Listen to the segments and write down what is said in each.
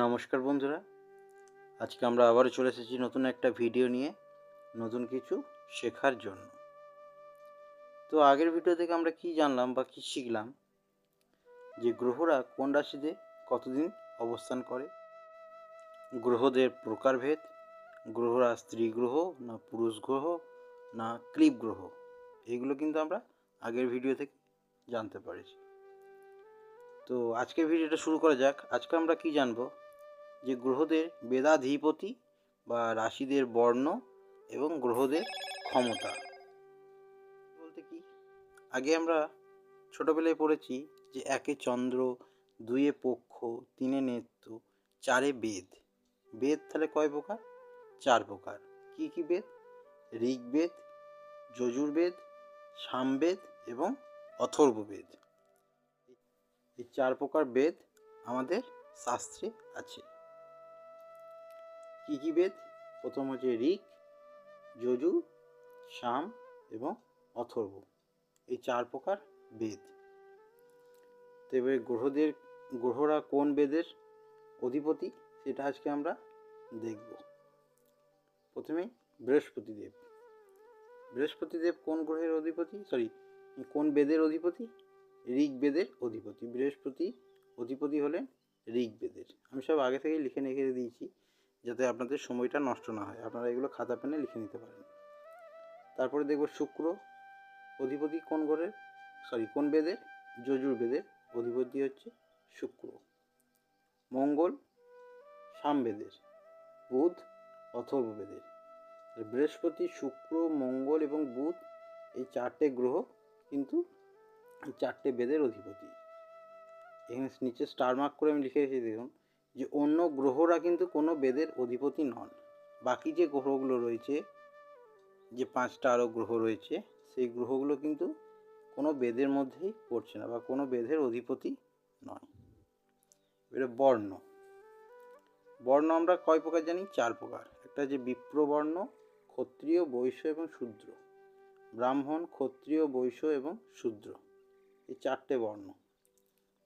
নমস্কার বন্ধুরা। আজকে আমরা আবারও চলে এসেছি নতুন একটা ভিডিও নিয়ে, নতুন কিছু শেখার জন্য। তো আগের ভিডিও থেকে আমরা কি জানলাম বা কি শিখলাম? যে গ্রহরা কোন রাশিতে কতদিন অবস্থান করে? গ্রহদের প্রকারভেদ, গ্রহরা স্ত্রী গ্রহ না পুরুষ গ্রহ না ক্লিপ গ্রহ, এগুলো কিন্তু আমরা আগের ভিডিও থেকে জানতে পারছি। তো আজকের ভিডিওটা শুরু করা যাক। আজকে আমরা কি জানব? যে গ্রহদের বেদাধিপতি বা রাশিদের বর্ণ এবং গ্রহদের ক্ষমতা। বলতে কি? আগে আমরা ছোটোবেলায় পড়েছি যে একে চন্দ্র, দুয়ে পক্ষ, তিনে নেত্র, চারে বেদ। বেদ তাহলে কয় প্রকার? চার প্রকার। কি কি বেদ? ঋগ্বেদ, যজুর্বেদ, সামবেদ এবং অথর্ববেদ। এই চার প্রকার বেদ আমাদের শাস্ত্রে আছে। কি কি বেদ? প্রথম হচ্ছে ঋক, যজু, সাম এবং অথর্ব। এই চার প্রকার বেদ। তো এবারে গ্রহদের, গ্রহরা কোন বেদের অধিপতি? সেটা আজকে আমরা দেখব। প্রথমে বৃহস্পতিদেব। বৃহস্পতিদেব কোন গ্রহের অধিপতি? সরি, কোন বেদের অধিপতি? ঋগ্বেদের অধিপতি। বৃহস্পতি অধিপতি হলেন ঋগ্বেদের আমি সব আগে থেকেই লিখে রেখে দিয়েছি। যাতে আপনাদের সময়টা নষ্ট না হয়। আপনারা এগুলো খাতা পেনে লিখে নিতে পারেন। তারপরে দেখব শুক্র, অধিপতি কোন ঘরের সরি কোন বেদের যজুর বেদের অধিপতি হচ্ছে শুক্র। মঙ্গল সামবেদের বুধ, অথর্ব বেদের। বৃহস্পতি, শুক্র, মঙ্গল এবং বুধ এই চারটে গ্রহ কিন্তু চারটে বেদের অধিপতি। এখানে নিচে স্টার মার্ক করে আমি লিখে রেখেছি দেখুন যে অন্য গ্রহরা কিন্তু কোনো বেদের অধিপতি নন। বাকি যে গ্রহগুলো রয়েছে, যে পাঁচটা আরও গ্রহ রয়েছে, সেই গ্রহগুলো কিন্তু কোনো বেদের মধ্যেই পড়ছে না বা কোনো বেদের অধিপতি নয়। এবারে বর্ণ। বর্ণ আমরা কয় প্রকার জানি? চার প্রকার। একটা যে বিপ্রবর্ণ, ক্ষত্রিয়, বৈশ্য এবং শূদ্র। ব্রাহ্মণ, ক্ষত্রিয়, বৈশ্য এবং শূদ্র। এই চারটে বর্ণ।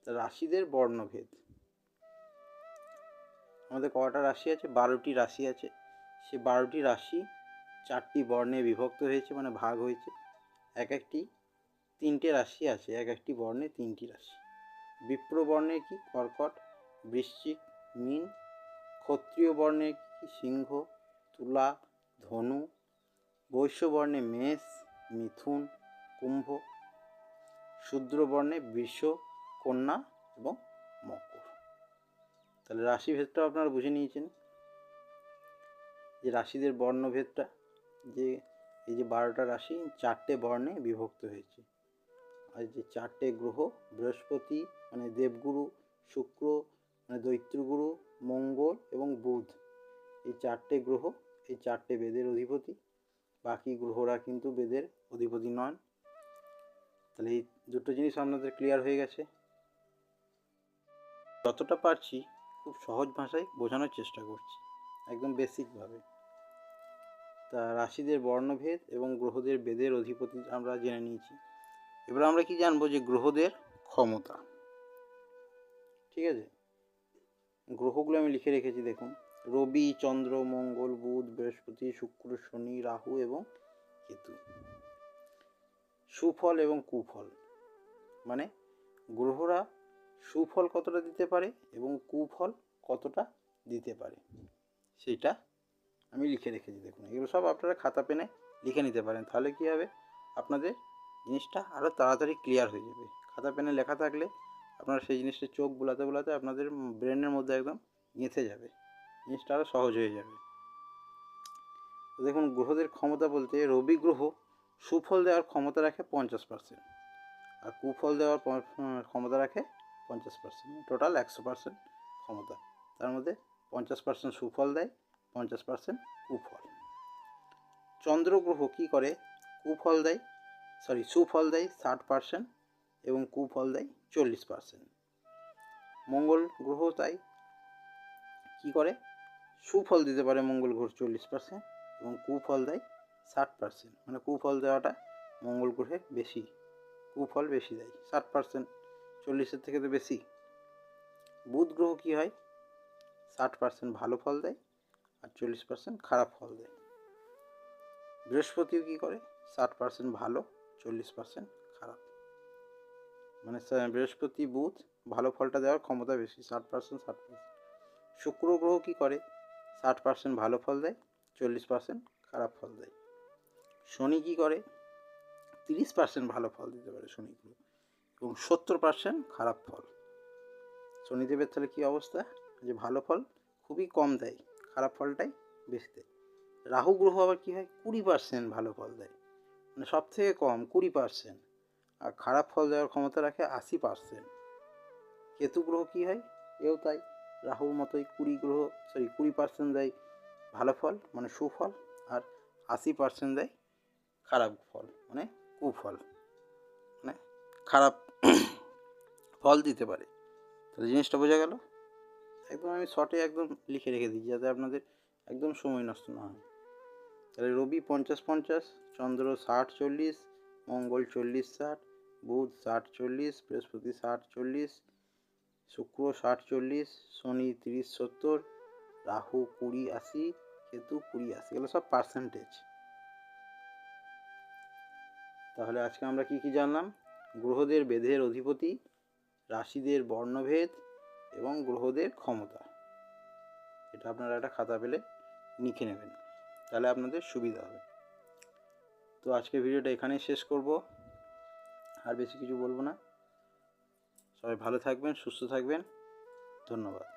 রাশিদের বর্ণভেদ। আমাদের কটা রাশি আছে? বারোটি রাশি আছে। সে বারোটি রাশি চারটি বর্ণে বিভক্ত হয়েছে মানে ভাগ হয়েছে। এক একটি তিনটে রাশি আছে, এক একটি বর্ণে তিনটি রাশি। বিপ্র বর্ণে কি? কর্কট। বৃশ্চিক মিন। ক্ষত্রিয় বর্ণে কি? সিংহ। তুলা। ধনু। বৈশ্য বর্ণে মেষ, মিথুন, কুম্ভ। শূদ্র বর্ণে বৃষ, কন্যা এবং মকর। তাহলে রাশিভেদটাও আপনারা বুঝে নিয়েছেন। যে রাশিদের বর্ণভেদটা, যে এই যে বারোটা রাশি চারটে বর্ণে বিভক্ত হয়েছে। আর যে চারটে গ্রহ, বৃহস্পতি মানে দেবগুরু, শুক্র মানে দৈত্যগুরু, মঙ্গল এবং বুধ, এই চারটে গ্রহ, এই চারটে বেদের অধিপতি। বাকি গ্রহরা কিন্তু বেদের অধিপতি নন। তাহলে এই দুটো জিনিস আপনাদের ক্লিয়ার হয়ে গেছে। যতটা পারছি খুব সহজ ভাষায় বোঝানোর চেষ্টা করছি, একদম বেসিকভাবে তা রাশিদের বর্ণভেদ এবং গ্রহদের বেদের অধিপতি আমরা জেনে নিয়েছি। এবার আমরা কি জানব যে গ্রহদের ক্ষমতা? ঠিক আছে? গ্রহগুলো আমি লিখে রেখেছি, দেখুন। রবি, চন্দ্র, মঙ্গল, বুধ, বৃহস্পতি, শুক্র, শনি, রাহু এবং কেতু। সুফল এবং কুফল। মানে গ্রহরা সুফল কতটা দিতে পারে এবং কুফল কতটা দিতে পারে? সেটা আমি লিখে রেখেছি, দেখুন। এগুলো সব আপনারা খাতা পেনে লিখে নিতে পারেন। তাহলে কী হবে? আপনাদের জিনিসটা আরও তাড়াতাড়ি ক্লিয়ার হয়ে যাবে। খাতা পেনে লেখা থাকলে আপনারা সেই জিনিসটা চোখ বোলাতে বোলাতে আপনাদের ব্রেনের মধ্যে একদম গেঁথে যাবে। জিনিসটা আরও সহজ হয়ে যাবে। দেখুন, গ্রহদের ক্ষমতা বলতে রবি গ্রহ সুফল দেওয়ার ক্ষমতা রাখে পঞ্চাশ পার্সেন্ট আর কুফল দেওয়ার ক্ষমতা রাখে পঞ্চাশ পার্সেন্ট টোটাল একশো পার্সেন্ট ক্ষমতা। তার মধ্যে পঞ্চাশ পার্সেন্ট সুফল দেয়, পঞ্চাশ পার্সেন্ট কুফল। চন্দ্রগ্রহ কী করে? কুফল দেয় সরি সুফল দেয় ষাট পার্সেন্ট এবং কুফল দেয় চল্লিশ পার্সেন্ট মঙ্গল গ্রহ তাই কী করে? সুফল দিতে পারে মঙ্গল গ্রহ চল্লিশ পার্সেন্ট এবং কুফল দেয় ষাট পার্সেন্ট মানে কুফল দেওয়াটা মঙ্গল গ্রহে বেশি, কুফল বেশি দেয়, ষাট পার্সেন্ট চল্লিশের থেকে তো বেশি। বুধ গ্রহ কী হয়? ষাট পার্সেন্ট ভালো ফল দেয় আর চল্লিশ পার্সেন্ট খারাপ ফল দেয়। বৃহস্পতিও কী করে? ষাট পার্সেন্ট ভালো, চল্লিশ পার্সেন্ট খারাপ। মানে বৃহস্পতি, বুধ ভালো ফলটা দেওয়ার ক্ষমতা বেশি, ষাট পার্সেন্ট ষাট পার্সেন্ট শুক্র গ্রহ কী করে? ষাট পার্সেন্ট ভালো ফল দেয়, চল্লিশ পার্সেন্ট খারাপ ফল দেয়। শনি কী করে? তিরিশ পার্সেন্ট ভালো ফল দিতে পারে শনি গ্রহ। এবং সত্তর পার্সেন্ট খারাপ ফল। শনিদেবের তাহলে কী অবস্থা? যে ভালো ফল খুবই কম দেয়, খারাপ ফলটাই বেশি দেয়। রাহু গ্রহ আবার কী হয়? কুড়ি পার্সেন্ট ভালো ফল দেয়। মানে সব থেকে কম, কুড়ি পার্সেন্ট আর খারাপ ফল দেওয়ার ক্ষমতা রাখে আশি পার্সেন্ট কেতু গ্রহ কী হয়? এও তাই। রাহুর মতোই কুড়ি গ্রহ সরি কুড়ি পার্সেন্ট দেয় ভালো ফল মানে সুফল, আর আশি পার্সেন্ট দেয় খারাপ ফল মানে কুফল। মানে খারাপ ফল দিতে পারে। তাহলে জিনিসটা বোঝা গেল? একদম আমি শর্টে একদম লিখে রেখে দিই যাতে আপনাদের একদম সময় নষ্ট না হয়। তাহলে রবি পঞ্চাশ পঞ্চাশ, চন্দ্র ষাট চল্লিশ, মঙ্গল চল্লিশ ষাট, বুধ ষাট চল্লিশ, বৃহস্পতি ষাট চল্লিশ, শুক্র ষাট চল্লিশ, শনি তিরিশ সত্তর, রাহু কুড়ি আশি, কেতু কুড়ি আশি, এগুলো সব পার্সেন্টেজ তাহলে আজকে আমরা কি কি জানলাম? গ্রহদের, বেদের অধিপতি রাশিদের বর্ণভেদ এবং গ্রহদের ক্ষমতা। এটা আপনারা একটা খাতা পেলে লিখে নেবেন, তাহলে আপনাদের সুবিধা হবে। তো আজকে ভিডিওটা এখানেই শেষ করব। আর বেশি কিছু বলব না। সবাই ভালো থাকবেন, সুস্থ থাকবেন। ধন্যবাদ।